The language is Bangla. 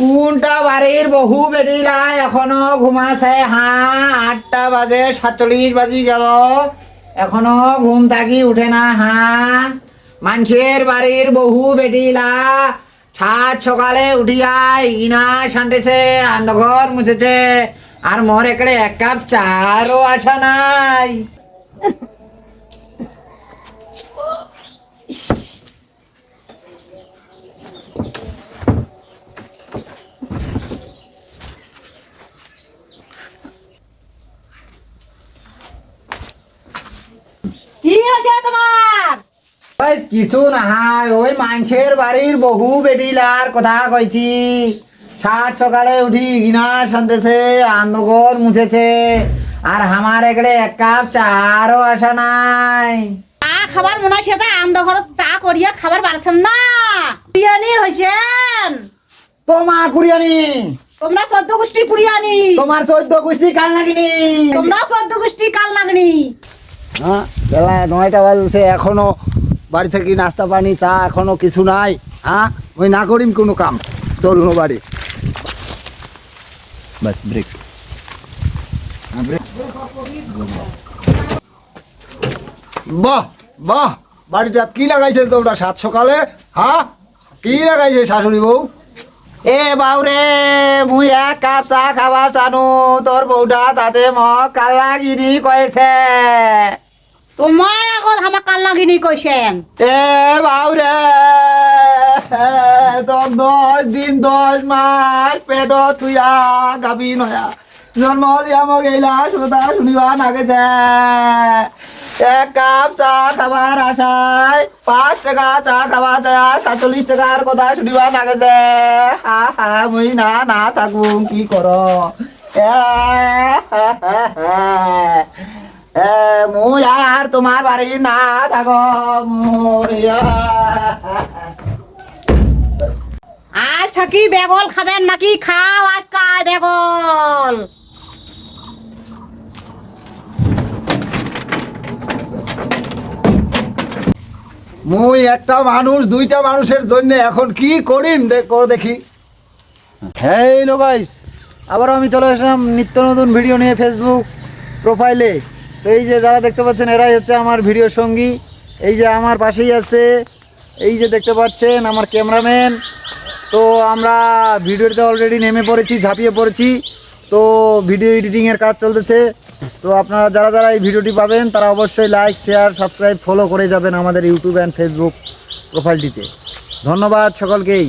কোনটা বাড়ির বহু বেরিলা এখনও ঘুমাছে হ্যাঁ আটটা বাজে, সাতচল্লিশ বাজি গেল। এখনও ঘুম থাকি উঠে না হ্যাঁ মানুষের বাড়ির বহু বেটিলা সাত সকালে উঠিয়া ইনা সান্টেছে আন্ধঘর মুছেছে, আর মোর এकडे এক কাপ চারও আসা নাই কি হয়েছে তোমার। ওই কিছু নাহাই ওই মানুষের বাড়ির বহু বেটিলার কথা কইছি। সাত সকালে উঠি গিনা শান্তেছে আন্দগর মুছেছে। আর আমার এकडे এক কাপ চারও আসা নাই। চা খাবার মনে হয় সেটা আন্দ চা করিয়া খাবার পারছেন না। বিরিয়ানি হয়েছেন তোমার কুরিয়ানি। তোমরা চোদ্দ গোষ্ঠী পুরিয়ানি তোমার চোদ্দ গোষ্ঠী কাল নাকিনি তোমরা চোদ্দ গোষ্ঠী কাল লাগনি হ্যাঁ? বেলা নয়টা বাজছে এখনও বাড়ি থেকে নাস্তা পানি চা এখনও কিছু নাই হ্যাঁ? ওই না করিম কোনো কাম। চলুন বাড়ি। বাস ব্রেক বাহ বাহ বাড়িটা কি লাগাইছে তোমরা সাত সকালে হ্যাঁ? কি লাগাইছে শাশুড়ি বউ? এ বাউরে মুই এক কাপ চা খাবা চানো তোর বউটা তাতে মোক কাল্লাগিরি কয়েছে তোমার আগত আমার কাল লাগিনি কইছেন এ বাউরে দশ দিন দশ মাস পেট তুইয়া গাবি নয়া জন্ম দিয়া মোক এইলা সুতা শুনিবা নাগেছে এক কাপ চা খাবার আশায় পাঁচ টাকা চা খাবা যায় সাতচল্লিশ টাকার কথা শুনিবা নাগেছে হা হা মুই না না থাকুম কি কর এ, এ, মুই আর তোমার বাড়ি না থাক আজ থাকি বেগল খাবেন নাকি? খাও আজ কাই বেগল। মুই একটা মানুষ দুইটা মানুষের জন্য এখন কি করিম দেখো দেখি। হ্যালো গাইস আবারও আমি চলে আসলাম নিত্য নতুন ভিডিও নিয়ে ফেসবুক প্রোফাইলে তো এই যে যারা দেখতে পাচ্ছেন, এরাই হচ্ছে আমার ভিডিও সঙ্গী। এই যে আমার পাশেই আছে, এই যে দেখতে পাচ্ছেন আমার ক্যামেরাম্যান। তো আমরা ভিডিওতে অলরেডি নেমে পড়েছি, ঝাঁপিয়ে পড়েছি। তো ভিডিও এডিটিংয়ের কাজ চলতেছে। তো আপনারা যারা যারা এই ভিডিওটি পাবেন, তারা অবশ্যই লাইক শেয়ার সাবস্ক্রাইব ফলো করে যাবেন আমাদের ইউটিউব অ্যান্ড ফেসবুক প্রোফাইলটিতে ধন্যবাদ সকলকেই।